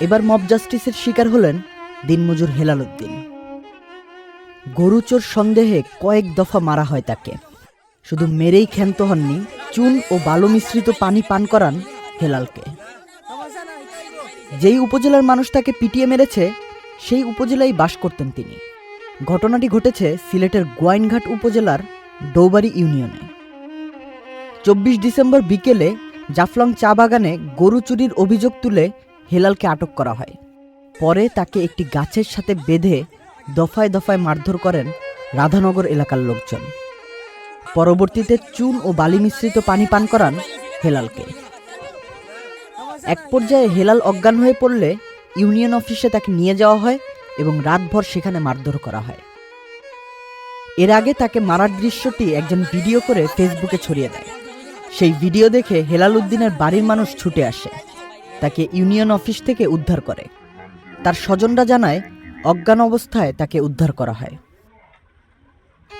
এবার মব জাস্টিসের শিকার হলেন দিনমজুর হেলাল উদ্দিন গরুচোর সন্দেহে কয়েক দফা মারা হয় তাকে। শুধু মেরেই ক্ষান্ত হননি চুন ও বালু মিশ্রিত পানি পান করান হেলালকে। যেই উপজেলার মানুষ তাকে পিটিয়ে মেরেছে সেই উপজেলায় বাস করতেন তিনি। ঘটনাটি ঘটেছে সিলেটের গোয়াইনঘাট উপজেলার ডৌবাড়ি ইউনিয়নে। চব্বিশ ডিসেম্বর বিকেলে জাফলং চা বাগানে গরু চুরির অভিযোগ তুলে হেলালকে আটক করা হয়। পরে তাকে একটি গাছের সাথে বেঁধে দফায় দফায় মারধর করেন রাধানগর এলাকার লোকজন। পরবর্তীতে চুন ও বালি মিশ্রিত পানি পান করান হেলালকে। এক পর্যায়ে হেলাল অজ্ঞান হয়ে পড়লে ইউনিয়ন অফিসে তাকে নিয়ে যাওয়া হয় এবং রাতভর সেখানে মারধর করা হয়। এর আগে তাকে মারার দৃশ্যটি একজন ভিডিও করে ফেসবুকে ছড়িয়ে দেয়। সেই ভিডিও দেখে হেলাল উদ্দিনের বাড়ির মানুষ ছুটে আসে। তাকে ইউনিয়ন অফিস থেকে উদ্ধার করে। তার স্বজনরা জানায়, অজ্ঞান অবস্থায় তাকে উদ্ধার করা হয়।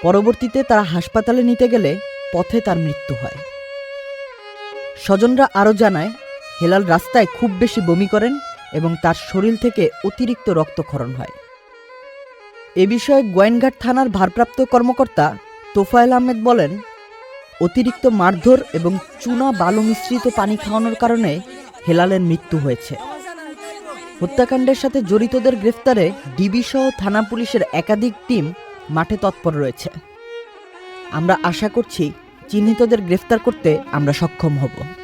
পরবর্তীতে তারা হাসপাতালে নিতে গেলে পথে তার মৃত্যু হয়। স্বজনরা আরও জানায়, হেলাল রাস্তায় খুব বেশি বমি করেন এবং তার শরীর থেকে অতিরিক্ত রক্তক্ষরণ হয়। এ বিষয়ে গোয়েনঘাট থানার ভারপ্রাপ্ত কর্মকর্তা তোফায়েল আহমেদ বলেন অতিরিক্ত মারধর এবং চুনা বালু মিশ্রিত পানি খাওয়ানোর কারণে হেলালের মৃত্যু হয়েছে। হত্যাকাণ্ডের সাথে জড়িতদের গ্রেফতারে ডিবি সহ থানা পুলিশের একাধিক টিম মাঠে তৎপর রয়েছে। আমরা আশা করছি, চিহ্নিতদের গ্রেফতার করতে আমরা সক্ষম হব।